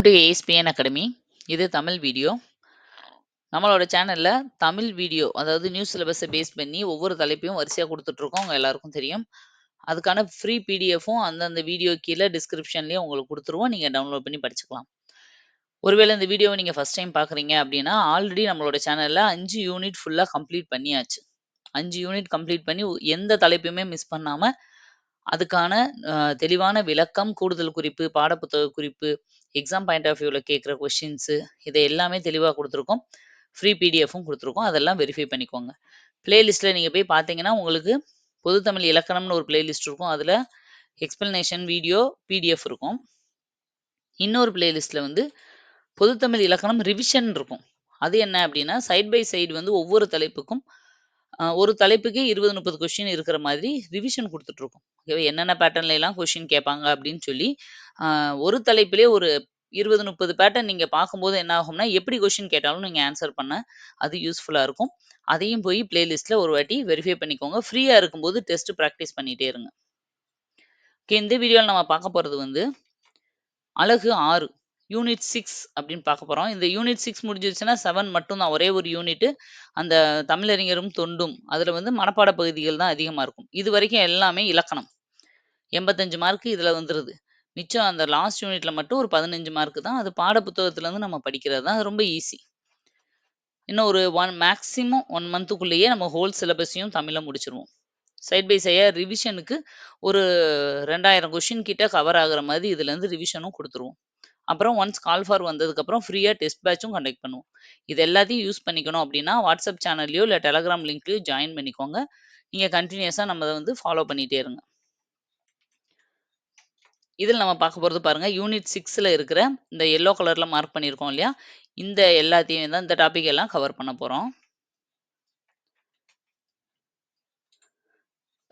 Welcome to ASPN academy இது Tamil video நம்மளோட சேனல்ல தமிழ் வீடியோ அதாவது நியூஸ் சிலபஸை பேஸ் பண்ணி ஒவ்வொரு தலைப்பையும் வரிசையாக கொடுத்துட்ருக்கோம். உங்கள் எல்லாருக்கும் தெரியும். அதுக்கான ஃப்ரீ பிடிஎஃபும் அந்தந்த வீடியோ கீழே டிஸ்கிரிப்ஷன்லேயும் உங்களுக்கு கொடுத்துருவோம். நீங்கள் டவுன்லோட் பண்ணி படிச்சுக்கலாம். ஒருவேளை இந்த வீடியோவை நீங்கள் ஃபஸ்ட் டைம் பார்க்குறீங்க அப்படின்னா ஆல்ரெடி நம்மளோட சேனலில் அஞ்சு யூனிட் ஃபுல்லாக கம்ப்ளீட் பண்ணியாச்சு. அஞ்சு யூனிட் கம்ப்ளீட் பண்ணி எந்த தலைப்பையுமே மிஸ் பண்ணாமல் அதுக்கான தெளிவான விளக்கம் கூடுதல் குறிப்பு பாடப்புத்தக குறிப்பு எக்ஸாம் பாயிண்ட் ஆஃப் வியூவில் கேட்குற கொஷின்ஸு இதை எல்லாமே தெளிவாக கொடுத்துருக்கோம். ஃப்ரீ பிடிஎஃப்பும் கொடுத்துருக்கோம். அதெல்லாம் வெரிஃபை பண்ணிக்கோங்க. பிளேலிஸ்ட்டில் நீங்கள் போய் பார்த்தீங்கன்னா உங்களுக்கு பொதுத்தமிழ் இலக்கணம்னு ஒரு பிளேலிஸ்ட் இருக்கும். அதில் எக்ஸ்பிளனேஷன் வீடியோ பிடிஎஃப் இருக்கும். இன்னொரு பிளேலிஸ்ட்டில் வந்து பொதுத்தமிழ் இலக்கணம் ரிவிஷன் இருக்கும். அது என்ன அப்படின்னா சைட் பை சைடு வந்து ஒவ்வொரு தலைப்புக்கும் ஒரு தலைப்புக்கு இருபது முப்பது கொஷின் இருக்கிற மாதிரி ரிவிஷன் கொடுத்துட்ருக்கோம் ஓகேவா என்னென்ன பேட்டர்ன்ல எல்லாம் கொஷின் கேட்பாங்க அப்படின்னு சொல்லி ஒரு தலைப்பிலே ஒரு இருபது முப்பது பேட்டர்ன் நீங்கள் பார்க்கும்போது என்ன ஆகும்னா எப்படி கொஷின் கேட்டாலும் நீங்கள் ஆன்சர் பண்ண அது யூஸ்ஃபுல்லாக இருக்கும். அதையும் போய் பிளேலிஸ்ட்டில் ஒரு வாட்டி வெரிஃபை பண்ணிக்கோங்க. ஃப்ரீயாக இருக்கும்போது டெஸ்ட் ப்ராக்டிஸ் பண்ணிகிட்டே இருங்க. ஓகே இந்த வீடியோவில் நம்ம பார்க்க போகிறது வந்து அழகு ஆறு. யூனிட் சிக்ஸ் அப்படின்னு பார்க்க போகிறோம் இந்த யூனிட் சிக்ஸ் முடிஞ்சிருச்சுன்னா செவன் மட்டும்தான். ஒரே ஒரு யூனிட்டு அந்த தமிழறிஞரும் தொண்டும். அதில் வந்து மனப்பாட பகுதிகள் தான் அதிகமாக இருக்கும். இது வரைக்கும் எல்லாமே இலக்கணம். எண்பத்தஞ்சு மார்க் இதில் வந்துடுது மிச்சம் அந்த லாஸ்ட் யூனிட்ல மட்டும் ஒரு பதினஞ்சு மார்க் தான். அது பாட புத்தகத்துலேருந்து நம்ம படிக்கிறது தான். ரொம்ப ஈஸி இன்னும் ஒரு ஒன் மேக்ஸிமம் ஒன் மந்த்துக்குள்ளேயே நம்ம ஹோல் சிலபஸையும் தமிழில் முடிச்சிருவோம். சைட் பை சைடாக ரிவிஷனுக்கு ஒரு ரெண்டாயிரம் கொஷின் கிட்ட கவர் ஆகுற மாதிரி இதுலேருந்து ரிவிஷனும் கொடுத்துருவோம். அப்புறம் ஒன்ஸ் கால் ஃபார் வந்ததுக்கப்புறம் ஃப்ரீயாக டெஸ்ட் பேட்சும் கண்டக்ட் பண்ணுவோம். இது எல்லாத்தையும் யூஸ் பண்ணிக்கணும் அப்படின்னா வாட்ஸ்அப் சேனல்லையோ இல்லை டெலகிராம் லிங்க்லையோ ஜாயின் பண்ணிக்கோங்க. நீங்கள் கண்டினியூஸாக நம்ம அதை வந்து ஃபாலோ பண்ணிகிட்டே இருங்க. இதில் நம்ம பார்க்க போகிறது பாருங்கள் யூனிட் சிக்ஸில் இருக்கிற இந்த எல்லோ கலரில் மார்க் பண்ணியிருக்கோம் இல்லையா? இந்த எல்லாத்தையும் தான் இந்த டாபிக் எல்லாம் கவர் பண்ண போகிறோம்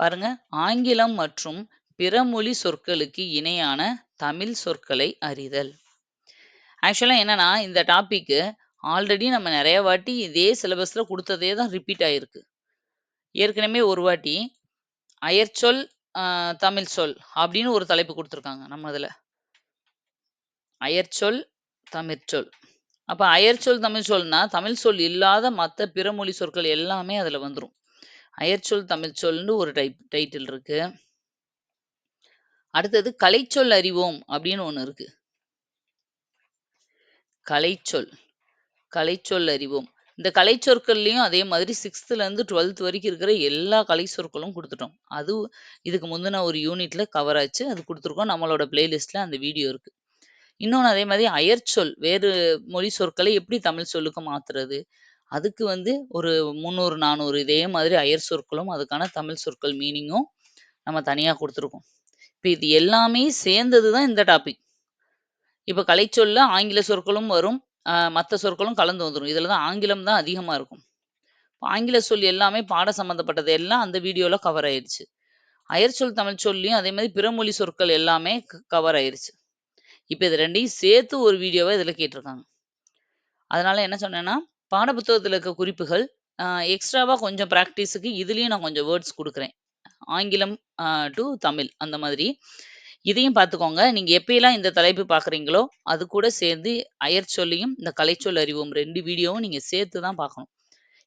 பாருங்க. ஆங்கிலம் மற்றும் பிறமொழி சொற்களுக்கு இணையான தமிழ் சொற்களை அறிதல். ஆக்சுவலாக என்னன்னா இந்த டாபிக்கு ஆல்ரெடி நம்ம நிறைய வாட்டி இதே சிலபஸில் கொடுத்ததே தான் ரிப்பீட் ஆயிருக்கு. ஏற்கனவே ஒரு வாட்டி அயற்சொல் ஆஹ், தமிழ் சொல் அப்படின்னு ஒரு தலைப்பு கொடுத்துருக்காங்க நம்ம அதில். அயற்சொல் தமிழ்ச்சொல் அப்ப அயற்சொல் தமிழ் சொல்னா தமிழ் சொல் இல்லாத மற்ற பிற மொழி சொற்கள் எல்லாமே அதுல வந்துரும். அயற்சொல் தமிழ் சொல்னு ஒரு டைப் டைட்டில் இருக்கு. அடுத்தது கலைச்சொல் அறிவோம் அப்படின்னு ஒண்ணு இருக்கு. கலைச்சொல் கலைச்சொல் அறிவோம். இந்த கலைச்சொற்கள்லயும் அதே மாதிரி சிக்ஸ்த்துலேருந்து டுவெல்த் வரைக்கும் இருக்கிற எல்லா கலை சொற்களும் கொடுத்துட்டோம். அது இதுக்கு முந்தின ஒரு யூனிட்ல கவர் ஆச்சு. அது கொடுத்துருக்கோம். நம்மளோட பிளேலிஸ்ட்ல அந்த வீடியோ இருக்கு. இன்னொன்று அதே மாதிரி அயற்சொல் வேறு மொழி சொற்களை எப்படி தமிழ் சொல்லுக்கு மாத்துறது? அதுக்கு வந்து ஒரு முந்நூறு நானூறு இதே மாதிரி அயர் சொற்களும் அதுக்கான தமிழ் சொற்கள் மீனிங்கும் நம்ம தனியாக கொடுத்துருக்கோம். இப்போ இது எல்லாமே சேர்ந்தது தான் இந்த டாபிக் இப்போ கலைச்சொல்ல ஆங்கில சொற்களும் வரும். மற்ற சொற்களும் கலந்து வந்துடும் இதில் தான் ஆங்கிலம் தான் அதிகமாக இருக்கும். ஆங்கில சொல் எல்லாமே பாட சம்மந்தப்பட்டது எல்லாம் அந்த வீடியோவில் கவர் ஆயிடுச்சு அயற்சொல் தமிழ் சொல்லியும் அதே மாதிரி பிறமொழி சொற்கள் எல்லாமே கவர் ஆயிருச்சு. இப்போ இது ரெண்டையும் சேர்த்து ஒரு வீடியோவை இதில் கேட்டிருக்காங்க. அதனால என்ன சொன்னேன்னா பாடப்புத்தகத்தில் இருக்க குறிப்புகள் எக்ஸ்ட்ராவாக கொஞ்சம் ப்ராக்டிஸுக்கு இதுலேயும் நான் கொஞ்சம் வேர்ட்ஸ் கொடுக்குறேன். ஆங்கிலம் டு தமிழ் அந்த மாதிரி. இதையும் பார்த்துக்கோங்க. நீங்கள் எப்பயெல்லாம் இந்த தலைப்பு பார்க்குறீங்களோ அது கூட சேர்ந்து அயற்சொல்லையும் இந்த கலைச்சொல் அறிவும் ரெண்டு வீடியோவும் நீங்கள் சேர்த்து தான் பார்க்கணும்.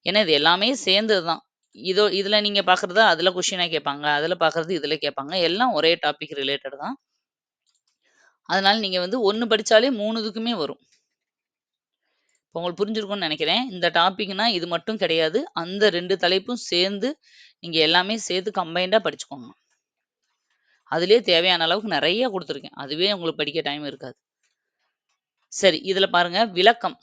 ஏன்னா இது எல்லாமே சேர்ந்தது தான். இதோ இதில் நீங்கள் பார்க்குறதா அதில் கொஷினாக கேட்பாங்க அதில் பார்க்குறது இதில் கேட்பாங்க. எல்லாம் ஒரே டாபிக் ரிலேட்டட் தான். அதனால நீங்கள் வந்து ஒன்று படித்தாலே மூணு இதுக்குமே வரும். இப்போ உங்களுக்கு புரிஞ்சிருக்கும்னு நினைக்கிறேன். இந்த டாபிக்னா இது மட்டும் கிடையாது. அந்த ரெண்டு தலைப்பும் சேர்ந்து நீங்கள் எல்லாமே சேர்த்து கம்பைண்டாக படிச்சுக்கோங்க. அதுலேயே தேவையான அளவுக்கு நிறைய கொடுத்துருக்கேன். அதுவே உங்களுக்கு படிக்க டைம் இருக்காது. சரி இதில் பாருங்க. விளக்கம்.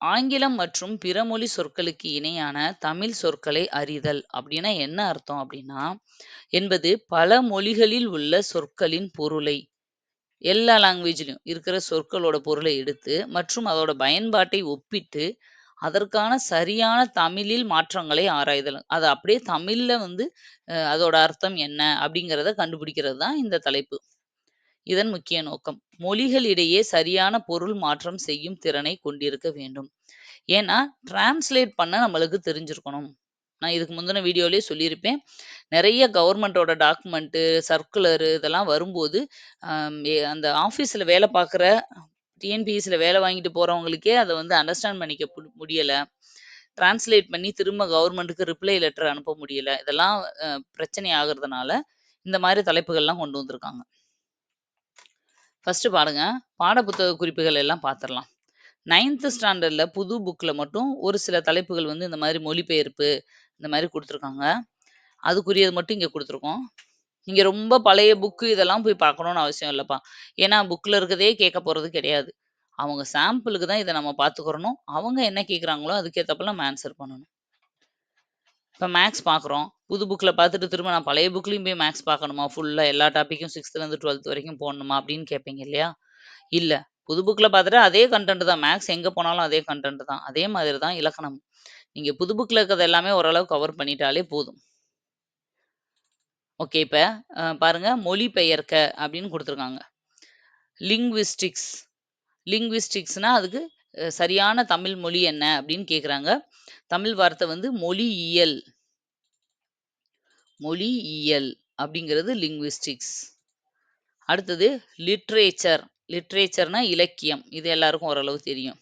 ஆங்கிலம் மற்றும் பிறமொழி சொற்களுக்கு இணையான தமிழ் சொற்களை அறிதல் அப்படின்னா என்ன அர்த்தம் அப்படின்னா என்பது பல மொழிகளில் உள்ள சொற்களின் பொருளை எல்லா லாங்குவேஜ்லையும் இருக்கிற சொற்களோட பொருளை எடுத்து மற்றும் அதோட பயன்பாட்டை ஒப்பிட்டு அதற்கான சரியான தமிழில் மாற்றங்களை ஆராய்தல். அது அப்படியே தமிழ்ல வந்து அதோட அர்த்தம் என்ன அப்படிங்கிறத கண்டுபிடிக்கிறது தான் இந்த தலைப்பு. இதன் முக்கிய நோக்கம். மொழிகளிடையே சரியான பொருள் மாற்றம் செய்யும் திறனை கொண்டிருக்க வேண்டும். ஏன்னா டிரான்ஸ்லேட் பண்ண நம்மளுக்கு தெரிஞ்சிருக்கணும். நான் இதுக்கு முந்தின வீடியோலயே சொல்லியிருப்பேன். நிறைய கவர்மெண்ட்டோட டாக்குமெண்ட்டு சர்க்குலரு இதெல்லாம் வரும்போது அந்த ஆஃபீஸில் வேலை பார்க்குற டிஎன்பிஎஸ்சில வேலை வாங்கிட்டு போறவங்களுக்கே அத வந்து அண்டர்ஸ்டாண்ட் பண்ணிக்க முடியலை முடியல. டிரான்ஸ்லேட் பண்ணி திரும்ப கவர்மெண்ட்டுக்கு ரிப்ளை லெட்டர் அனுப்ப முடியல. இதெல்லாம் பிரச்சனை ஆகுறதுனால, இந்த மாதிரி தலைப்புகள்லாம் கொண்டு வந்திருக்காங்க. ஃபஸ்ட்டு பாருங்க, பாடப்புத்தக குறிப்புகள் எல்லாம் பார்த்துரலாம். 9த் ஸ்டாண்டர்ட்ல புது புக்ல மட்டும் ஒரு சில தலைப்புகள் வந்து இந்த மாதிரி மொழிபெயர்ப்பு, இந்த மாதிரி குடுத்துருக்காங்க. அதுக்குரியது மட்டும் இங்க குடுத்துருக்கோம். நீங்க ரொம்ப பழைய புக்கு இதெல்லாம் போய் பார்க்கணும்னு அவசியம் இல்லைப்பா ஏன்னா புக்ல இருக்கதே கேட்க போறது கிடையாது. அவங்க சாம்பிளுக்கு தான் இதை நம்ம பார்த்துக்கிறணும். அவங்க என்ன கேட்குறாங்களோ அதுக்கு நம்ம ஆன்சர் பண்ணணும். இப்போ மேக்ஸ் பார்க்குறோம். புது புக்கில் பார்த்துட்டு திரும்ப நான் பழைய புக்லேயும் போய் மேக்ஸ் பார்க்கணுமா? ஃபுல்லாக எல்லா டாப்பிக்கும் சிக்ஸ்த்துலேருந்து டுவெல்த் வரைக்கும் போடணுமா? அப்படின்னு கேட்பீங்க இல்லையா? இல்லை புது புக்கில் பார்த்துட்டு அதே கன்டென்ட் தான். மேக்ஸ் எங்கே போனாலும் அதே கன்டென்ட் தான். அதே மாதிரி தான் இலக்கணம். நீங்கள் புது புக்கில் இருக்கிறது எல்லாமே ஓரளவு கவர் பண்ணிட்டாலே போதும். ஓகே. இப்போ அ பாருங்க மொழிபெயர்க்க அப்படின்னு கொடுத்துருக்காங்க லிங்குவிஸ்டிக்ஸ் லிங்க்விஸ்டிக்ஸ்னால் அதுக்கு சரியான தமிழ் மொழி என்ன அப்படின்னு கேட்குறாங்க. தமிழ் வார்த்தை வந்து மொழியியல். மொழியியல் அப்படிங்கிறது லிங்க்விஸ்டிக்ஸ் அடுத்தது லிட்ரேச்சர். லிட்ரேச்சர்னா இலக்கியம். இது எல்லாருக்கும் ஓரளவு தெரியும்.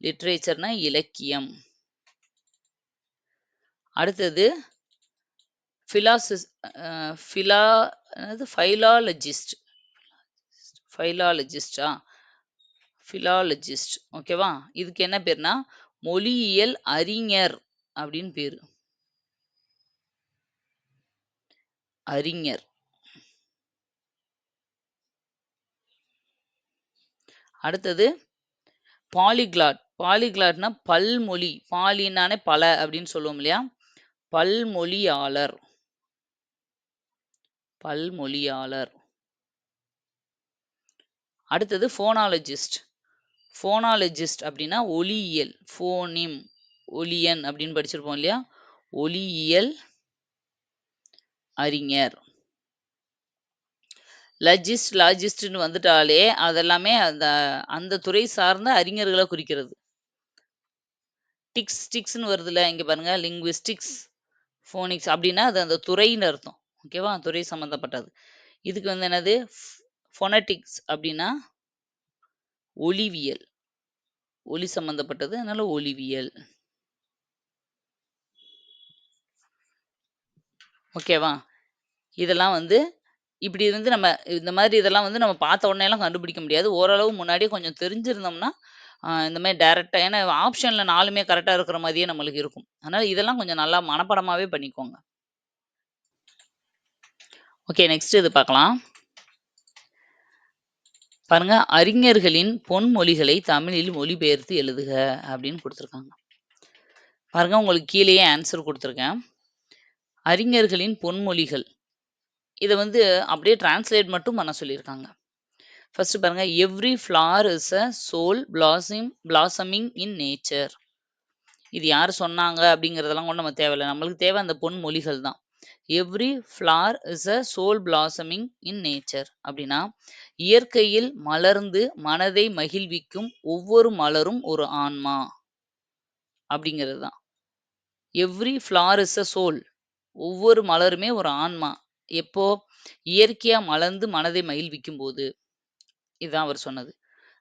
லிட்ரேச்சர்னா இலக்கியம். அடுத்தது ஃபிலாசிஸ் ஃபிலா uh, என்னது ஃபைலாலஜிஸ்ட். ஃபைலாலஜிஸ்டா ஃபிலாலஜிஸ்ட் ஓகேவா? இதுக்கு என்ன பேர்னா மொழியியல் அறிஞர் அப்படின்னு பேரு. அறிஞர். அடுத்தது பாலிகிளாட். பாலிகிளாட்னா பல்மொழி. பாலினானே பல அப்படின்னு சொல்லுவோம் இல்லையா? பல்மொழியாளர். பல்மொழியாளர். அடுத்தது ஃபோனாலஜிஸ்ட். ஃபோனாலஜிஸ்ட் அப்படின்னா ஒலியியல். ஃபோனிம் ஒலியன் அப்படின்னு படிச்சிருப்போம் இல்லையா? ஒலியியல் அறிஞர். லஜிஸ்ட், லாஜிஸ்ட்னு வந்துட்டாலே அதெல்லாமே அந்த அந்த துறை சார்ந்த அறிஞர்களை குறிக்கிறது. டிக்ஸ் டிக்ஸ்னு வருதுல்ல, இங்கே பாருங்க லிங்குவிஸ்டிக்ஸ், ஃபோனிக்ஸ் அப்படின்னா அது அந்த துறைன்னு அர்த்தம். ஓகேவா? துறை சம்மந்தப்பட்டது. இதுக்கு வந்து என்னது? ஃபொனட்டிக்ஸ் அப்படின்னா ஒலிவியல். ஒலி சம்மந்தப்பட்டது. அதனால ஒலிவியல். ஓகேவா? இதெல்லாம் வந்து இப்படி வந்து நம்ம இந்த மாதிரி இதெல்லாம் வந்து நம்ம பார்த்த உடனேலாம் கண்டுபிடிக்க முடியாது. ஓரளவு முன்னாடியே கொஞ்சம் தெரிஞ்சிருந்தோம்னா, இந்த மாதிரி டைரக்ட்டா ஏன்னா ஆப்ஷன்ல நாலுமே கரெக்டா இருக்கிற மாதிரியே நம்மளுக்கு இருக்கும். அதனால இதெல்லாம் கொஞ்சம் நல்லா மனப்பாடமாவே பண்ணிக்கோங்க. ஓகே. நெக்ஸ்ட் இது பார்க்கலாம். பாருங்க, அறிஞர்களின் பொன்மொழிகளை தமிழில் மொழிபெயர்த்து எழுதுக அப்படின்னு கொடுத்துருக்காங்க பாருங்க உங்களுக்கு கீழேயே ஆன்சர் கொடுத்துருக்கேன் அறிஞர்களின் பொன்மொழிகள். இதை வந்து அப்படியே டிரான்ஸ்லேட் மட்டும் பண்ண சொல்லியிருக்காங்க. ஃபர்ஸ்ட் பாருங்க, every flower is a soul blessing blossoming in nature. இது யார் சொன்னாங்க அப்படிங்கிறதெல்லாம் கூட நம்ம தேவையில்ல. நம்மளுக்கு தேவை அந்த பொன்மொழிகள் தான். Every flower is a soul blossoming in nature அப்படின்னா, இயற்கையில் மலர்ந்து மனதை மகிழ்விக்கும் ஒவ்வொரு மலரும் ஒரு ஆன்மா. அப்படிங்கிறது தான். Every flower is a soul. ஒவ்வொரு மலருமே ஒரு ஆன்மா. எப்போ? இயற்கையா மலர்ந்து மனதை மகிழ்விக்கும் போது இதுதான் அவர் சொன்னது.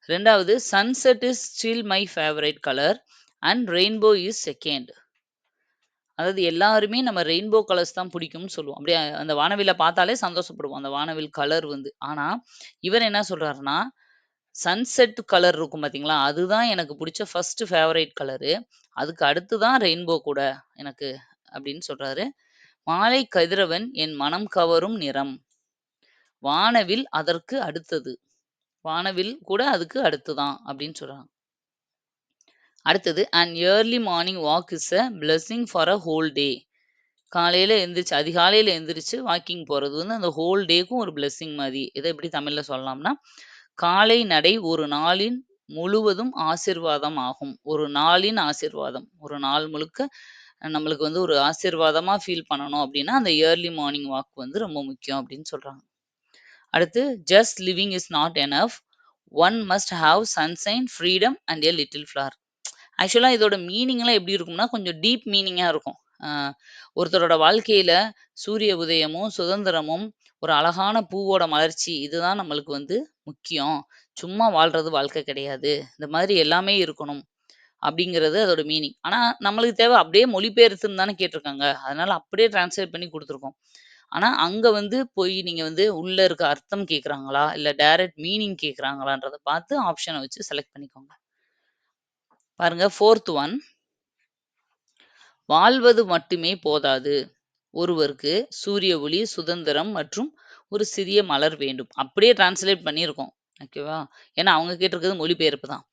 ரெண்டாவது sunset is still my favourite colour and rainbow is second. அதாவது எல்லாருமே நம்ம ரெயின்போ கலர்ஸ் தான் பிடிக்கும்னு சொல்லுவோம். அப்படியே அந்த வானவில்ல பார்த்தாலே சந்தோஷப்படுவோம். அந்த வானவில் கலர் வந்து. ஆனா, இவர் என்ன சொல்றாருன்னா, சன்செட் கலர் இருக்கும் பார்த்தீங்களா? அதுதான் எனக்கு பிடிச்ச ஃபர்ஸ்ட் ஃபேவரைட் கலரு. அதுக்கு அடுத்து தான் ரெயின்போ கூட எனக்கு அப்படின்னு சொல்றாரு. மாலை கதிரவன் என் மனம் கவரும் நிறம். வானவில் அதற்கு அடுத்தது. வானவில் கூட அதுக்கு அடுத்து தான் அப்படின்னு சொல்றாங்க. அடுத்தது and early morning walk is a blessing for a whole day. காலையில் எழுந்திரிச்சு அதிகாலையில் எழுந்திரிச்சு வாக்கிங் போகிறது வந்து அந்த ஹோல் டேக்கும் ஒரு பிளெஸ்ஸிங் மாதிரி இதை எப்படி தமிழில் சொல்லலாம்னா, காலை நடை ஒரு நாளின் முழுவதும் ஆசிர்வாதம் ஆகும். ஒரு நாளின் ஆசிர்வாதம் ஒரு நாள் முழுக்க நம்மளுக்கு வந்து ஒரு ஆசிர்வாதமாக ஃபீல் பண்ணணும் அப்படின்னா, அந்த இயர்லி மார்னிங் வாக் வந்து ரொம்ப முக்கியம் அப்படின்னு சொல்கிறாங்க அடுத்து just living is not enough. One must have sunshine freedom and a little flower actually இதோட மீனிங்லாம் எப்படி இருக்கும்னா, கொஞ்சம் டீப் மீனிங்கா இருக்கும். அ ஒருத்தரோட வாழ்க்கையில சூரிய உதயமும், சுதந்திரமும், ஒரு அழகான பூவோட மலர்ச்சி இதுதான் நம்மளுக்கு வந்து முக்கியம். சும்மா வாழ்றது வாழ்க்கை கிடையாது. இந்த மாதிரி எல்லாமே இருக்கணும். அப்படிங்கிறது அதோட மீனிங். ஆனா, நம்மளுக்கு தேவை அப்படியே மொழிபெயர்த்துன்னு தானே கேட்டிருக்காங்க அதனால அப்படியே டிரான்ஸ்லேட் பண்ணி குடுத்துருக்கோம். ஆனா, அங்க வந்து போய் நீங்க வந்து உள்ள இருக்க அர்த்தம் கேட்குறாங்களா? இல்ல டைரக்ட் மீனிங் கேட்குறாங்களான்றத பார்த்து ஆப்ஷன வச்சு செலக்ட் பண்ணிக்கோங்க. பாருங்க ஃபோர்த் ஒன். வாழ்வது மட்டுமே போதாது. ஒருவருக்கு சூரிய ஒளி, சுதந்திரம் மற்றும் ஒரு சிறிய மலர் வேண்டும். அப்படியே டிரான்ஸ்லேட் பண்ணியிருக்கோம். ஓகேவா? ஏன்னா அவங்க கேட்டிருக்கிறது மொழிபெயர்ப்பு தான்.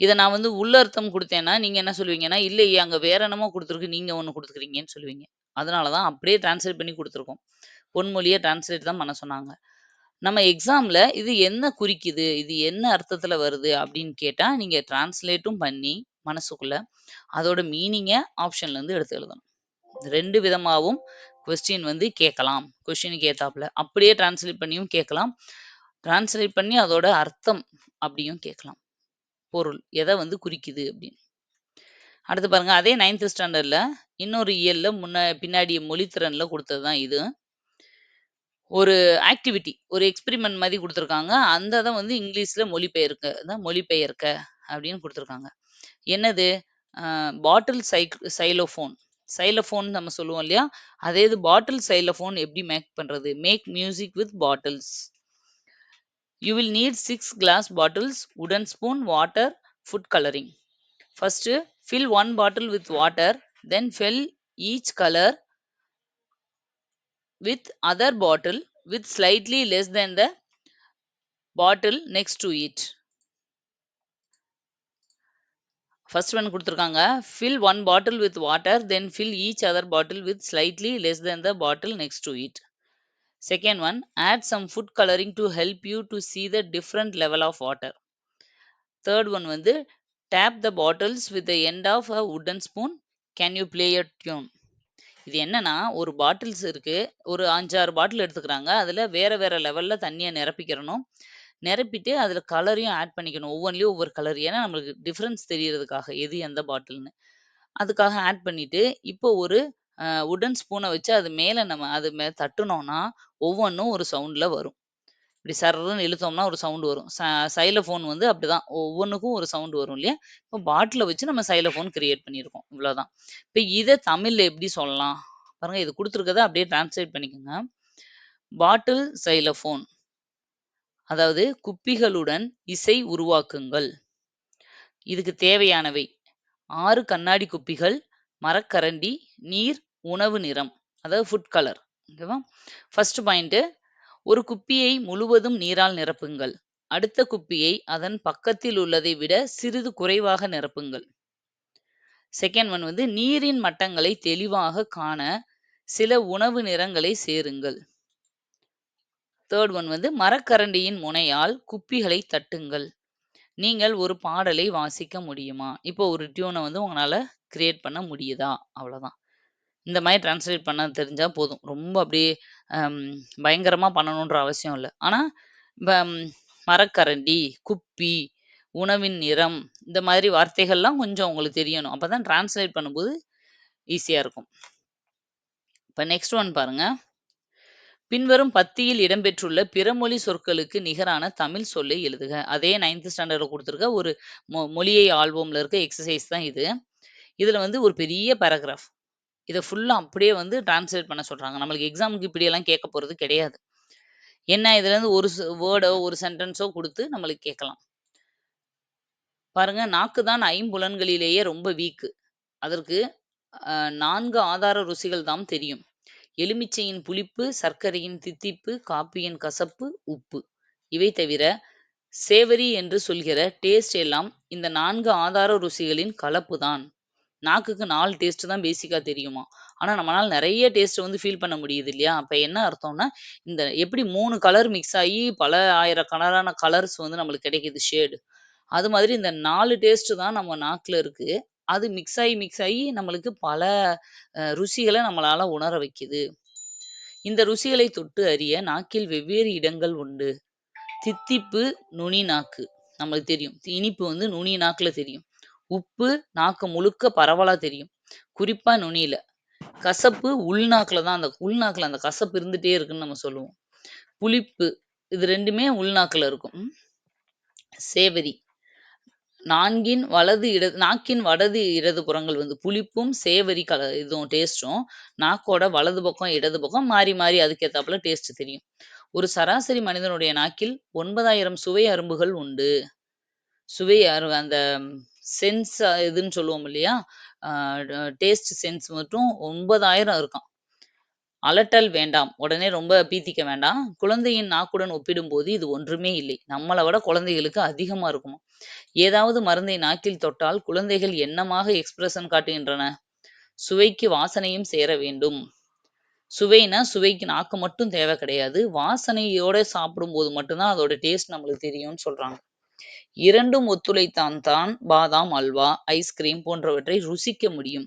இத நான் வந்து உள்ளர்த்தம் குடுத்தேன்னா, நீங்க என்ன சொல்லுவீங்கன்னா, இல்லையே அங்க வேற என்னமோ குடுத்துருக்கு. நீங்க ஒன்று கொடுத்துக்கிறீங்கன்னு சொல்லுவீங்க. அதனால தான் அப்படியே டிரான்ஸ்லேட் பண்ணி குடுத்துருக்கோம். பொன்மொழிய டிரான்ஸ்லேட் தான் பண்ண சொன்னாங்க. நம்ம எக்ஸாம்ல இது என்ன குறிக்குது? இது என்ன அர்த்தத்துல வருது? அப்படின்னு கேட்டா, நீங்க டிரான்ஸ்லேட்டும் பண்ணி மனசுக்குள்ள, அதோட மீனிங்க ஆப்ஷன்ல இருந்து எடுத்து எழுதணும். 2 விதமாவும் கொஸ்டின் வந்து கேட்கலாம். கொஸ்டினுக்கு ஏத்தாப்புல. அப்படியே டிரான்ஸ்லேட் பண்ணியும் கேட்கலாம். டிரான்ஸ்லேட் பண்ணி அதோட அர்த்தம் அப்படியும் கேட்கலாம். பொருள் எத வந்து குறிக்குது அப்படின்னு. அடுத்து பாருங்க, அதே 9த் ஸ்டாண்டர்ட்ல இன்னொரு இயல்ல முன்ன பின்னாடி மொழித்திறன்ல குடுத்தது தான் இது. ஒரு ஆக்டிவிட்டி, ஒரு எக்ஸ்பெரிமென்ட் மாரி குடுத்துருக்காங்க. அந்த இத வந்து இங்கிலீஷ்ல மொழிபெயர்க்க அதான் மொழிபெயர்க்க அப்படின்னு குடுத்துருக்காங்க. என்னது? அ பாட்டில் சைக் சைலோஃபோன். சைலோஃபோன் நம்ம சொல்லுவோம் இல்லையா? அதே இது பாட்டில் சைலோஃபோன் எப்படி மேக் பண்றது? Make music with bottles. You will need 6 glass bottles, wooden spoon, water, food colouring. First fill one bottle with water then fill each colour with other bottle with slightly less than the bottle next to it. First one கொடுத்துருக்காங்க fill one bottle with water then fill each other bottle with slightly less then the bottle next to it second one add some food colouring to help you to see the different level of water third one வந்து tape the bottles with the end of a wooden spoon can you play a tune இது என்னன்னா, ஒரு bottles இருக்கு. ஒரு 5, 6 பாட்டில் எடுத்துக்கிறாங்க. அதுல வேற வேற லெவல்ல தண்ணிய நிரப்பிக்கிறணும். நிரப்பிட்டு அதுல கலரையும் ஆட் பண்ணிக்கணும். ஒவ்வொன்லயும் ஒவ்வொரு கலர். ஏன்னா நம்மளுக்கு டிஃபரன்ஸ் தெரியறதுக்காக. எது எந்த பாட்டில்ன்னு. அதுக்காக ஆட் பண்ணிட்டு, இப்போ ஒரு அ ஸ்பூனை ஸ்பூன வச்சு அது மேல நம்ம அது மேல தட்டுனோம்னா, ஒவ்வொன்னும் ஒரு சவுண்ட்ல வரும். இப்படி சர்ருன்னு இழுத்தோம்னா ஒரு சவுண்டு வரும். ச சைலோஃபோன் வந்து அப்படிதான். ஒவ்வொன்றுக்கும் ஒரு சவுண்டு வரும் இல்லையா? இப்போ பாட்டிலை வச்சு நம்ம சைலோஃபோன் கிரியேட் பண்ணியிருக்கோம். இவ்வளோதான். இப்போ இதை தமிழில் எப்படி சொல்லலாம்? பாருங்க இது கொடுத்துருக்கத அப்படியே டிரான்ஸ்லேட் பண்ணிக்கோங்க. Bottle xylophone. அதாவது குப்பிகளுடன் இசை உருவாக்குங்கள். இதுக்கு தேவையானவை ஆறு கண்ணாடி குப்பிகள், மரக்கரண்டி, நீர், உணவு நிறம். அதாவது ஃபுட் கலர். ஓகேவா? ஃபர்ஸ்ட் பாயிண்ட்டு ஒரு குப்பியை முழுவதும் நீரால் நிரப்புங்கள். அடுத்த குப்பியை அதன் பக்கத்தில் உள்ளதை விட சிறிது குறைவாக நிரப்புங்கள். செகண்ட் ஒன் வந்து நீரின் மட்டங்களை தெளிவாக காண சில உணவு நிறங்களை சேருங்கள். தேர்ட் ஒன் வந்து மரக்கரண்டியின் முனையால் குப்பிகளை தட்டுங்கள். நீங்கள் ஒரு பாடலை வாசிக்க முடியுமா? இப்போ ஒரு டியூனை வந்து உங்களால கிரியேட் பண்ண முடியுதா? அவ்வளோதான். இந்த மாதிரி டிரான்ஸ்லேட் பண்ண தெரிஞ்சா போதும். ரொம்ப அப்படியே பயங்கரமா பண்ணணுன்ற அவசியம் இல்லை ஆனா, இப்போ மரக்கரண்டி, குப்பி, உணவின் நிறம் இந்த மாதிரி வார்த்தைகள்லாம் கொஞ்சம் உங்களுக்கு தெரியணும். அப்பதான் டிரான்ஸ்லேட் பண்ணும்போது ஈஸியா இருக்கும். இப்ப நெக்ஸ்ட் ஒன் பாருங்க. பின்வரும் பத்தியில் இடம்பெற்றுள்ள பிறமொழி சொற்களுக்கு நிகரான தமிழ் சொல்லை எழுதுக. அதே நைன்த் ஸ்டாண்டர்டில் கொடுத்துருக்க ஒரு மொ மொழியை ஆல்பம்ல இருக்க எக்ஸசைஸ் தான் இது. இதுல வந்து ஒரு பெரிய பேராகிராஃப். இத ஃபுல்லா அப்படியே வந்து டிரான்ஸ்லேட் பண்ண சொல்றாங்க. நம்மளுக்கு எக்ஸாமுக்கு இப்படியெல்லாம் கேட்க போறது கிடையாது. என்ன இதுலேருந்து ஒரு வேர்டோ, ஒரு சென்டென்ஸோ கொடுத்து நம்மளுக்கு கேட்கலாம். பாருங்க, நாக்கு தான் ஐம்புலன்களிலேயே ரொம்ப வீக்கு. அதற்கு நான்கு ஆதார ருசிகள் தான் தெரியும். எலுமிச்சையின் புளிப்பு, சர்க்கரையின் தித்திப்பு, காப்பியின் கசப்பு, உப்பு. இவை தவிர சேவரி என்று சொல்கிற டேஸ்ட் எல்லாம் இந்த நான்கு ஆதார ருசிகளின் கலப்பு தான். நாக்குக்கு நாலு டேஸ்ட் தான் பேசிக்கா தெரியுமா ஆனா நம்மளால் நிறைய டேஸ்ட் வந்து ஃபீல் பண்ண முடியுது இல்லையா? அப்ப என்ன அர்த்தம்னா, இந்த எப்படி மூணு கலர் மிக்ஸ் ஆகி பல ஆயிரம் கலரான கலர்ஸ் வந்து நம்மளுக்கு கிடைக்குது ஷேடு. அது மாதிரி இந்த நாலு டேஸ்ட் தான் நம்ம நாக்குல இருக்கு. அது மிக்ஸ் ஆகி மிக்ஸ் ஆகி நம்மளுக்கு பல ருசிகளை நம்மளால் நம்மளால உணர வைக்குது. இந்த ருசிகளை தொட்டு அறிய நாக்கில் வெவ்வேறு இடங்கள் உண்டு. தித்திப்பு நுனி நாக்கு. நம்மளுக்கு தெரியும். இனிப்பு வந்து நுனி நாக்குல தெரியும். உப்பு நாக்கு முழுக்க பரவலா தெரியும். குறிப்பா நுனியில. கசப்பு உள்நாக்குல தான் அந்த உள்நாக்குல அந்த கசப்பு இருந்துட்டே இருக்குன்னு நம்ம சொல்லுவோம். புளிப்பு இது ரெண்டுமே உள்நாக்குல இருக்கும். சேவரி நான்கின் வலது இடது நாக்கின் வலது இடது புறங்கள் வந்து புளிப்பும் சேவரி கல இதுவும் டேஸ்ட்டும் நாக்கோட வலது பக்கம் இடது பக்கம் மாறி மாறி அதுக்கேத்தாப்புல டேஸ்ட் தெரியும் ஒரு சராசரி மனிதனுடைய நாக்கில் ஒன்பதாயிரம் சுவை அரும்புகள் உண்டு சுவை அரு அந்த சென்ஸ் இதுன்னு சொல்லுவோம் இல்லையா? டேஸ்ட் சென்ஸ் மட்டும் ஒன்பதாயிரம் இருக்கும். அலட்டல் வேண்டாம். உடனே ரொம்ப பீத்திக்க வேண்டாம். குழந்தையின் நாக்குடன் ஒப்பிடும்போது இது ஒன்றுமே இல்லை. நம்மளை விட குழந்தைகளுக்கு அதிகமா இருக்குமா ஏதாவது மருந்தை நாக்கில் தொட்டால் குழந்தைகள் என்னமாக எக்ஸ்பிரஷன் காட்டுகின்றன? சுவைக்கு வாசனையும் சேர வேண்டும். சுவைனா சுவைக்கு நாக்கு மட்டும் தேவை கிடையாது. வாசனையோட சாப்பிடும்போது மட்டும்தான் அதோட டேஸ்ட் நம்மளுக்கு தெரியும்னு சொல்றாங்க. இரண்டும் ஒத்துழைத்தான் தான் பாதாம் அல்வா ஐஸ்கிரீம் போன்றவற்றை ருசிக்க முடியும்.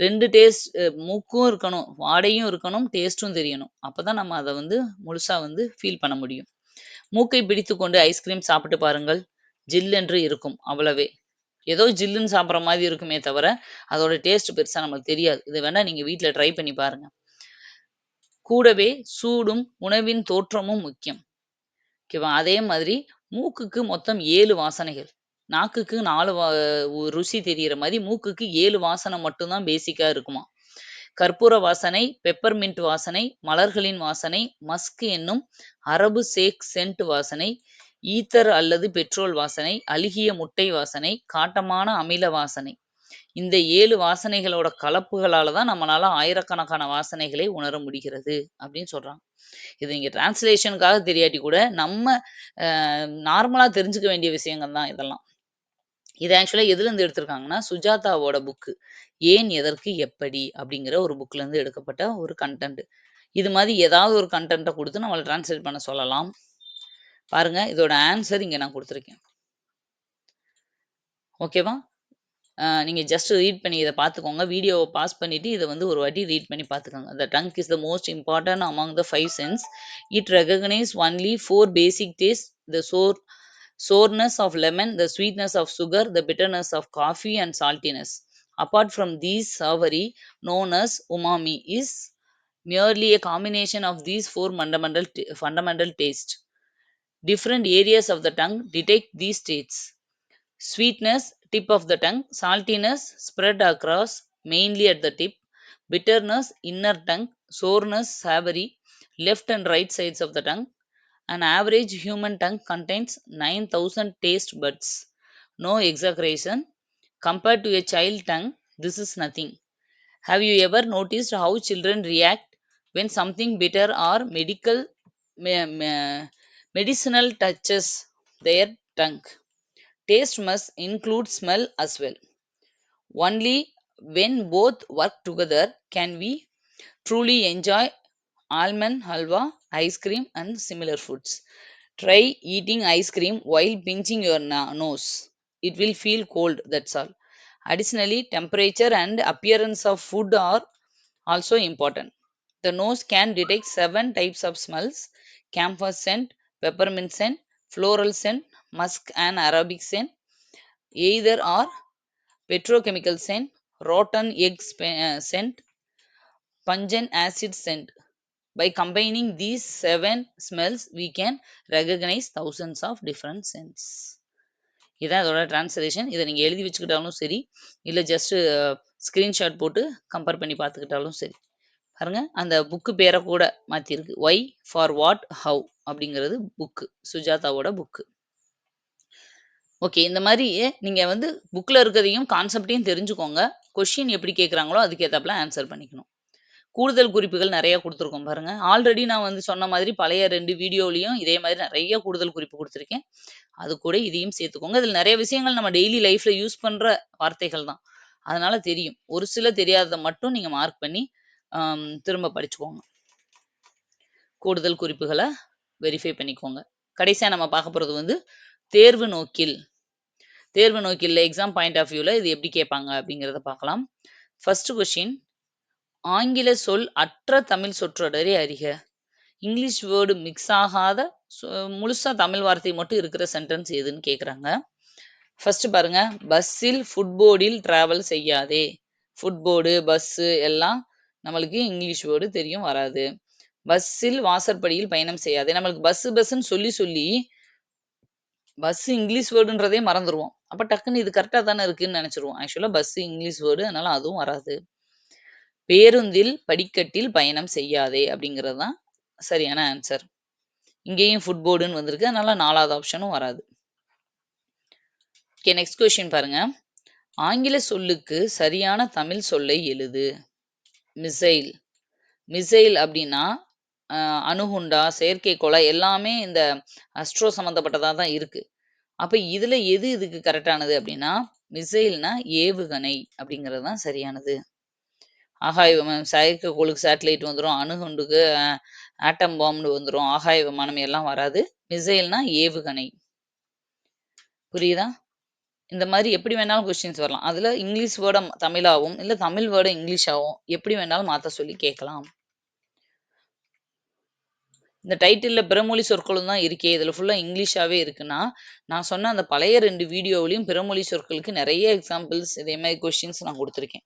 ரெண்டு டேஸ்ட் மூக்கும் இருக்கணும் வாடையும் இருக்கணும் டேஸ்ட்டும் தெரியணும். அப்பதான் நம்ம அதை வந்து முழுசா வந்து ஃபீல் பண்ண முடியும். மூக்கை பிடித்து கொண்டு ஐஸ்கிரீம் சாப்பிட்டு பாருங்கள். ஜில்லென்று இருக்கும் அவ்வளவே. ஏதோ ஜில்லுன்னு சாப்பிட்ற மாதிரி இருக்குமே தவிர அதோட டேஸ்ட் பெருசா நமக்கு தெரியாது. இது வேணா நீங்க வீட்ல ட்ரை பண்ணி பாருங்க. கூடவே சூடும் உணவின் தோற்றமும் முக்கியம். ஓகேவா? அதே மாதிரி மூக்குக்கு மொத்தம் ஏழு வாசனைகள். நாக்குக்கு நாலு வா ருசி தெரியிற மாதிரி மூக்குக்கு ஏழு வாசனை மட்டும்தான் பேசிக்கா இருக்குமா. கற்பூர வாசனை பெப்பர்மின்ட் வாசனை மலர்களின் வாசனை மஸ்க் என்னும் அரபு சேக் சென்ட் வாசனை ஈத்தர் அல்லது பெட்ரோல் வாசனை அழுகிய முட்டை வாசனை காட்டமான அமில வாசனை. இந்த ஏழு வாசனைகளோட கலப்புகளால தான் நம்மளால ஆயிரக்கணக்கான வாசனைகளை உணர முடிகிறது அப்படின்னு சொல்றாங்க. இது நீங்க டிரான்ஸ்லேஷனுக்காக தெரியாட்டி கூட நம்ம நார்மலா தெரிஞ்சுக்க வேண்டிய விஷயங்கள் தான் இதெல்லாம். இது ஆக்சுவலா எதுல இருந்து எடுத்திருக்காங்கன்னா சுஜாதாவோட புக்கு ஏன் எதற்கு எப்படி அப்படிங்கிற ஒரு புக்ல இருந்து எடுக்கப்பட்ட ஒரு கண்டென்ட் இது மாதிரி ஏதாவது ஒரு கண்டென்ட்டை கொடுத்து நம்மளை டிரான்ஸ்லேட் பண்ண சொல்லலாம். பாருங்க இதோட ஆன்சர் இங்க நான் கொடுத்துருக்கேன். ஓகேவா நீங்கள் ஜஸ்ட் ரீட் பண்ணி இதை பார்த்துக்கோங்க வீடியோவை பாஸ் பண்ணிவிட்டு இதை வந்து ஒரு வாட்டி ரீட் பண்ணி பார்த்துக்கோங்க the tongue is the most important among the five sense it recognise only four basic taste the sour sourness of lemon the sweetness of sugar the bitterness of coffee and saltiness apart from these savoury known as umami is merely a combination of these four fundamental fundamental taste different areas of the tongue detect these states sweetness tip of the tongue. Saltiness, spread across, mainly at the tip. Bitterness, inner tongue. Soreness, savory, left and right sides of the tongue. An average human tongue contains 9000 taste buds. No exaggeration. Compared to a child tongue, this is nothing. Have you ever noticed how children react when something bitter or medical me- me- medicinal touches their tongue? Taste must include smell as well. Only when both work together can we truly enjoy almond halwa, ice cream, and similar foods. Try eating ice cream while pinching your na- nose. It will feel cold, that's all. Additionally, temperature and appearance of food are also important. The nose can detect seven types of smells camphor scent, peppermint scent, floral scent, musk and Arabic scent, either or petrochemical scent, rotten egg spe- uh, scent, pungent acid scent. By combining these seven smells, we can recognize thousands of different scents. இதான் இதோட translation இதை நீங்கள் எழுதி வச்சுக்கிட்டாலும் சரி இல்லை just screenshot போட்டு compare பண்ணி பார்த்துக்கிட்டாலும் சரி பாருங்க அந்த புக்கு பேரை கூட மாற்றிருக்கு ஒய் ஃபார் வாட் ஹவ் அப்படிங்கிறது புக்கு சுஜாதாவோட புக்கு ஓகே இந்த மாதிரி நீங்கள் வந்து புக்கில் இருக்கிறதையும் கான்செப்டையும் தெரிஞ்சுக்கோங்க. கொஷின் எப்படி கேட்குறாங்களோ அதுக்கு ஏற்றாப்புல ஆன்சர் பண்ணிக்கணும். கூடுதல் குறிப்புகள் நிறைய கொடுத்துருக்கோம் பாருங்க. ஆல்ரெடி நான் வந்து சொன்ன மாதிரி பழைய ரெண்டு வீடியோலையும் இதே மாதிரி நிறைய கூடுதல் குறிப்பு கொடுத்துருக்கேன். அது கூட இதையும் சேர்த்துக்கோங்க. இதில் நிறைய விஷயங்கள் நம்ம டெய்லி லைஃப்ல யூஸ் பண்ற வார்த்தைகள் தான். அதனால தெரியும். ஒரு சில தெரியாததை மட்டும் நீங்க மார்க் பண்ணி திரும்ப படிச்சுக்கோங்க. கூடுதல் குறிப்புகளை வெரிஃபை பண்ணிக்கோங்க. கடைசியா நம்ம பார்க்க போகிறது வந்து தேர்வு நோக்கில். தேர்வு நோக்கில் எக்ஸாம் பாயிண்ட் ஆஃப் வியூவில் இது எப்படி கேட்பாங்க அப்படிங்கிறத பார்க்கலாம். ஃபர்ஸ்ட் கொஷின் ஆங்கில சொல் அற்ற தமிழ் சொற்றொடரை அறிக. இங்கிலீஷ் வேர்டு மிக்ஸ் ஆகாத முழுசாக முழுசா தமிழ் வார்த்தை மட்டும் இருக்கிற சென்டென்ஸ் எதுன்னு கேட்குறாங்க ஃபர்ஸ்ட் பாருங்க பஸ்ஸில் ஃபுட்போர்டில் டிராவல் செய்யாதே. ஃபுட்போர்டு பஸ்ஸு எல்லாம் நம்மளுக்கு இங்கிலீஷ் வேர்டு தெரியும் வராது பஸ்ஸில் வாசற்படியில் பயணம் செய்யாதே நம்மளுக்கு பஸ் பஸ்ன்னு சொல்லி சொல்லி பஸ் இங்கிலீஷ் வேர்டுன்றதே மறந்துடுவோம் அப்ப டக்குன்னு இது கரெக்டாக தானே இருக்குன்னு நினச்சிருவோம் ஆக்சுவலா பஸ் இங்கிலீஷ் வேர்டு. அதனால அதுவும் வராது. பேருந்தில் படிக்கட்டில் பயணம் செய்யாதே அப்படிங்கிறது தான் சரியான ஆன்சர். இங்கேயும் ஃபுட் போர்டுன்னு வந்திருக்கு. அதனால நாலாவது ஆப்ஷனும் வராது. ஓகே நெக்ஸ்ட் கொஸ்டின் பாருங்க. ஆங்கில சொல்லுக்கு சரியான தமிழ் சொல்லை எழுது. மிசைல். மிசைல் அப்படின்னா, அணுகுண்டா அணுகுண்டா, செயற்கைக்கோளா எல்லாமே இந்த அஸ்ட்ரோ சம்மந்தப்பட்டதாக தான் இருக்கு. அப்போ இதில் எது இதுக்கு கரெக்டானது அப்படின்னா, மிசைல்னா ஏவுகணை அப்படிங்கிறது தான் சரியானது. ஆகாய விமானம் செயற்கைக்கோளுக்கு சேட்டலைட் வந்துடும் அணுகுண்டுக்கு ஆட்டம் பாம்னு வந்துடும் ஆகாய விமானம் எல்லாம் வராது. மிசைல்னா ஏவுகணை. புரியுதா? இந்த மாதிரி எப்படி வேணாலும் கொஸ்டின்ஸ் வரலாம். அதில் இங்கிலீஷ் வேர்டை தமிழாகவும் இல்லை தமிழ் வேர்டை இங்கிலீஷாவும் எப்படி வேணாலும் மாற்ற சொல்லி கேட்கலாம். இந்த டைட்டிலில் பிறமொழி சொற்களும் தான் இருக்கே. இதில் ஃபுல்லாக இங்கிலீஷாகவே இருக்குன்னா, நான் சொன்ன அந்த பழைய ரெண்டு வீடியோவிலையும் பிறமொழி சொற்களுக்கு நிறைய எக்ஸாம்பிள்ஸ் இதே மாதிரி கொஸ்டின்ஸ் நான் கொடுத்துருக்கேன்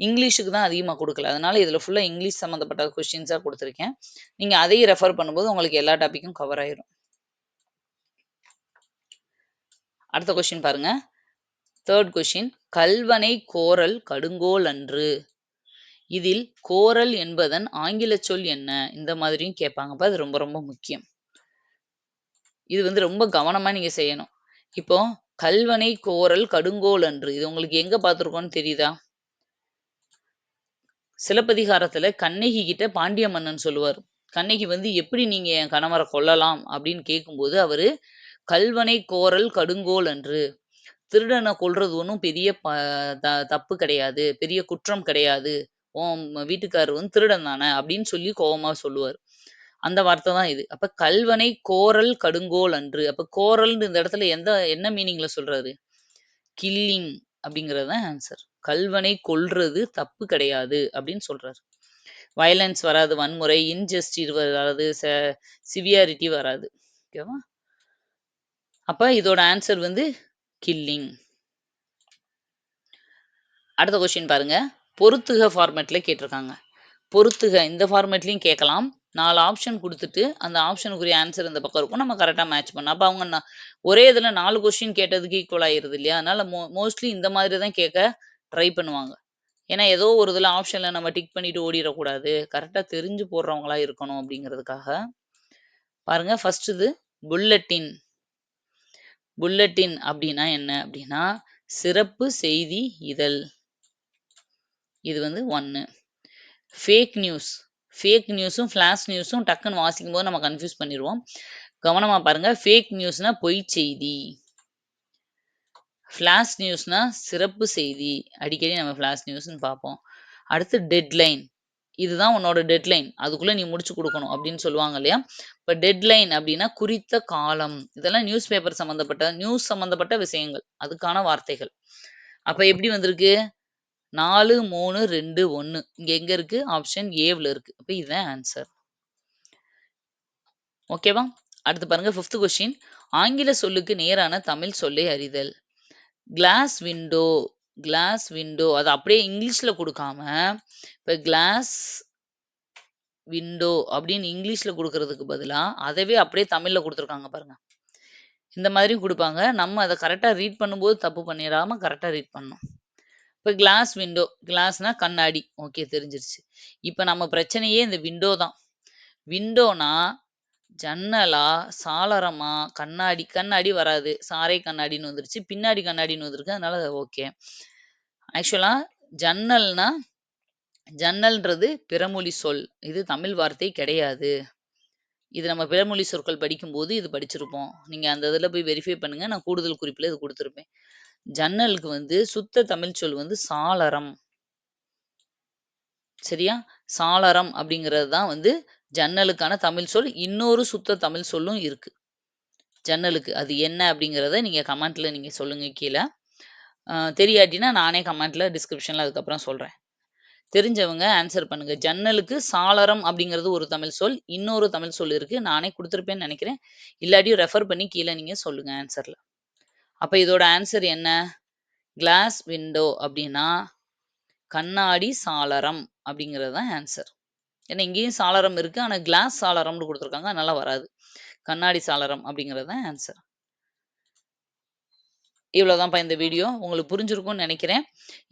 இங்கிலீஷுக்கு தான் அதிகமாக கொடுக்கல அதனால இதில் ஃபுல்லாக இங்கிலீஷ் சம்மந்தப்பட்ட கொஸ்டின்ஸாக கொடுத்துருக்கேன் நீங்கள் அதையும் ரெஃபர் பண்ணும்போது உங்களுக்கு எல்லா டாப்பிக்கும் கவர் ஆயிரும். அடுத்த கொஸ்டின் பாருங்கள் தேர்ட் கொஸ்டின். கல்வனை கோரல் கடுங்கோல் அன்று. இதில் கோரல் என்பதன் ஆங்கிலச் சொல் என்ன? இந்த மாதிரியும் கேட்பாங்கப்பா. அது ரொம்ப ரொம்ப முக்கியம். இது வந்து ரொம்ப கவனமா நீங்க செய்யணும். இப்போ கல்வனை கோரல் கடுங்கோல் அன்று. இது உங்களுக்கு எங்க பார்த்துருக்கோம்னு தெரியுதா? சிலப்பதிகாரத்துல கண்ணகி கிட்ட பாண்டிய மன்னன் சொல்லுவார் கண்ணகி வந்து எப்படி நீங்க என் கணவரை கொல்லலாம் அப்படின்னு கேட்கும்போது அவரு கல்வனை கோரல் கடுங்கோல் அன்று. திருடனை கொல்றது ஒன்றும் பெரிய ப த தப்பு கிடையாது. பெரிய குற்றம் கிடையாது. உன் வீட்டுக்காரர் வந்து திருடன் தானே அப்படின்னு சொல்லி கோபமாக சொல்லுவாரு. அந்த வார்த்தை தான் இது. அப்ப கல்வனை கோரல் கடுங்கோல் அன்று. அப்ப கோரல்னு இந்த இடத்துல எந்த என்ன மீனிங்ல சொல்றாரு? கில்லிங் அப்படிங்கிறது தான் ஆன்சர். கல்வனை கொல்றது தப்பு கிடையாது அப்படின்னு சொல்றாரு. வயலன்ஸ் வராது, வன்முறை, இன்ஜஸ்டிஸ் வராது, ச சிவியாரிட்டி வராது. ஓகேவா? அப்ப இதோட ஆன்சர் வந்து கில்லிங். அடுத்த கொஸ்டின் பாருங்க. பொறுத்துக ஃபார்மேட்ல கேட்டிருக்காங்க. பொறுத்துக இந்த ஃபார்மேட்லையும் கேட்கலாம். நாலு ஆப்ஷன் கொடுத்துட்டு அந்த ஆப்ஷனுக்குரிய ஆன்சர் இந்த பக்கம் இருக்கும். நம்ம கரெக்டாக மேட்ச் பண்ணோம் அப்போ அவங்க ஒரே இதில் நாலு கொஸ்டின் கேட்டதுக்கு ஈக்குவல் ஆயிருது இல்லையா? அதனால மோ மோஸ்ட்லி இந்த மாதிரி தான் கேட்க ட்ரை பண்ணுவாங்க. ஏன்னா ஏதோ ஒரு இதில் ஆப்ஷனில் நம்ம டிக் பண்ணிட்டு ஓடிடக்கூடாது கரெக்டாக தெரிஞ்சு போடுறவங்களா இருக்கணும் அப்படிங்கிறதுக்காக. பாருங்க ஃபர்ஸ்ட் இது புல்லட்டின். புல்லட்டின் அப்படின்னா என்ன அப்படின்னா, சிறப்பு செய்தி இதழ். இது வந்து ஒன்று ஃபேக் நியூஸ். ஃபேக் நியூஸும், ஃப்ளாஷ் நியூஸும் டக்குன்னு வாசிக்கும்போது நம்ம கன்ஃப்யூஸ் பண்ணிடுவோம் கவனமாக பாருங்க. ஃபேக் நியூஸ்னா பொய் செய்தி. ஃப்ளாஷ் நியூஸ்னா சிறப்பு செய்தி. அடிக்கடி நம்ம ஃப்ளாஷ் நியூஸ்னு பார்ப்போம். அடுத்து டெட்லைன். இதுதான் உன்னோட டெட்லைன். அதுக்குள்ள நீ முடிச்சு கொடுக்கணும் அப்படின்னு சொல்லுவாங்க இல்லையா? இப்ப டெட்லைன் அப்படின்னா குறித்த காலம். இதெல்லாம் நியூஸ் பேப்பர் சம்மந்தப்பட்ட நியூஸ் சம்மந்தப்பட்ட விஷயங்கள். அதுக்கான வார்த்தைகள். அப்ப எப்படி வந்திருக்கு? 4, 3, 2, 1 இங்க எங்க இருக்கு? ஆப்ஷன் ஏவ்ல இருக்கு. அப்ப இதுதான் ஆன்சர். ஓகேவா? அடுத்து பாருங்க ஃபிஃப்த் கொஸ்டின். ஆங்கில சொல்லுக்கு நேரான தமிழ் சொல்லை அறிதல். கிளாஸ் விண்டோ கிளாஸ் விண்டோ அது அப்படியே இங்கிலீஷில் கொடுக்காம இப்போ கிளாஸ் விண்டோ அப்படின்னு இங்கிலீஷில் கொடுக்கறதுக்கு பதிலாக அதவே அப்படியே தமிழில் கொடுத்துருக்காங்க பாருங்கள் இந்த மாதிரியும் கொடுப்பாங்க நம்ம அதை கரெக்டாக ரீட் பண்ணும்போது தப்பு பண்ணிடாமல் கரெக்டாக ரீட் பண்ணோம் இப்போ கிளாஸ் விண்டோ கிளாஸ்னால் கண்ணாடி. ஓகே தெரிஞ்சிருச்சு. இப்போ நம்ம பிரச்சனையே இந்த விண்டோ தான். விண்டோனா ஜன்னலா, சாளரமா, கண்ணாடி கண்ணாடி வராது. சாரை கண்ணாடின்னு வந்துருச்சு. பின்னாடி கண்ணாடின்னு வந்திருக்கு. அதனால ஓகே. ஆக்சுவலா ஜன்னல்னா ஜன்னல்ன்றது பிறமொழி சொல். இது தமிழ் வார்த்தை கிடையாது. இது நம்ம பிறமொழி சொற்கள் படிக்கும்போது இது படிச்சிருப்போம். நீங்க அந்த இதுல போய் வெரிஃபை பண்ணுங்க. நான் கூடுதல் குறிப்புல இது கொடுத்துருப்பேன் ஜன்னலுக்கு வந்து சுத்த தமிழ் சொல் வந்து சாளரம். சரியா? சாளரம் அப்படிங்கிறது தான் வந்து ஜன்னலுக்கான தமிழ் சொல். இன்னொரு சுத்த தமிழ் சொல்லும் இருக்கு. ஜன்னலுக்கு. அது என்ன அப்படிங்கிறத நீங்கள் கமெண்ட்டில் நீங்கள் சொல்லுங்கள் கீழே தெரியாட்டினா நானே கமெண்ட்டில் டிஸ்கிரிப்ஷனில் அதுக்கப்புறம் சொல்கிறேன் தெரிஞ்சவங்க ஆன்சர் பண்ணுங்கள் ஜன்னலுக்கு சாளரம் அப்படிங்கிறது ஒரு தமிழ் சொல். இன்னொரு தமிழ் சொல் இருக்குது நானே கொடுத்துருப்பேன்னு நினைக்கிறேன் இல்லாட்டியும் ரெஃபர் பண்ணி கீழே நீங்கள் சொல்லுங்கள் ஆன்சரில் அப்போ இதோட ஆன்சர் என்ன? கிளாஸ் விண்டோ அப்படின்னா, கண்ணாடி சாளரம் அப்படிங்கிறது தான் ஆன்சர். ஏன்னா இங்கேயும் சாளரம் இருக்கு. ஆனால் கிளாஸ் சாளரம்னு கொடுத்துருக்காங்க அதனால வராது. கண்ணாடி சாளரம் அப்படிங்கிறது தான் ஆன்சர். இவ்வளோதான்ப்பா இந்த வீடியோ. உங்களுக்கு புரிஞ்சிருக்கும்னு நினைக்கிறேன்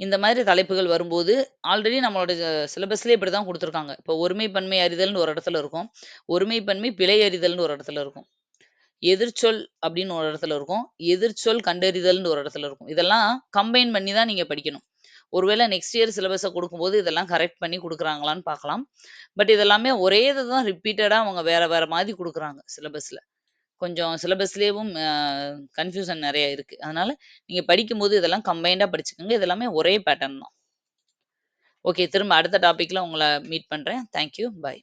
இந்த மாதிரி தலைப்புகள் வரும்போது, ஆல்ரெடி நம்மளோட சிலபஸ்லேயே இப்படி தான் கொடுத்துருக்காங்க இப்போ ஒருமை பன்மை அறிதல்னு ஒரு இடத்துல இருக்கும். ஒருமை பன்மை பிழை அறிதல்னு ஒரு இடத்துல இருக்கும். எதிர்ச்சொல் அப்படின்னு ஒரு இடத்துல இருக்கும். எதிர்ச்சொல் கண்டறிதல்னு ஒரு இடத்துல இருக்கும். இதெல்லாம் கம்பைன் பண்ணி தான் நீங்கள் படிக்கணும். ஒருவேளை நெக்ஸ்ட் இயர் சிலபஸை கொடுக்கும்போது இதெல்லாம் கரெக்ட் பண்ணி கொடுக்குறாங்களான்னு பார்க்கலாம். பட் இதெல்லாமே ஒரே இதை தான் ரிப்பீட்டடாக அவங்க வேற வேற மாதிரி கொடுக்குறாங்க சிலபஸ்ல. கொஞ்சம் சிலபஸ்லேயும் அ நிறைய இருக்கு. அதனால நீங்கள் படிக்கும்போது இதெல்லாம் கம்பைண்டாக படிச்சுக்கோங்க இது எல்லாமே ஒரே பேட்டர்ன் தான். ஓகே. திரும்ப அடுத்த டாப்பிக்கில் உங்களை மீட் பண்ணுறேன் தேங்க் யூ. பாய்.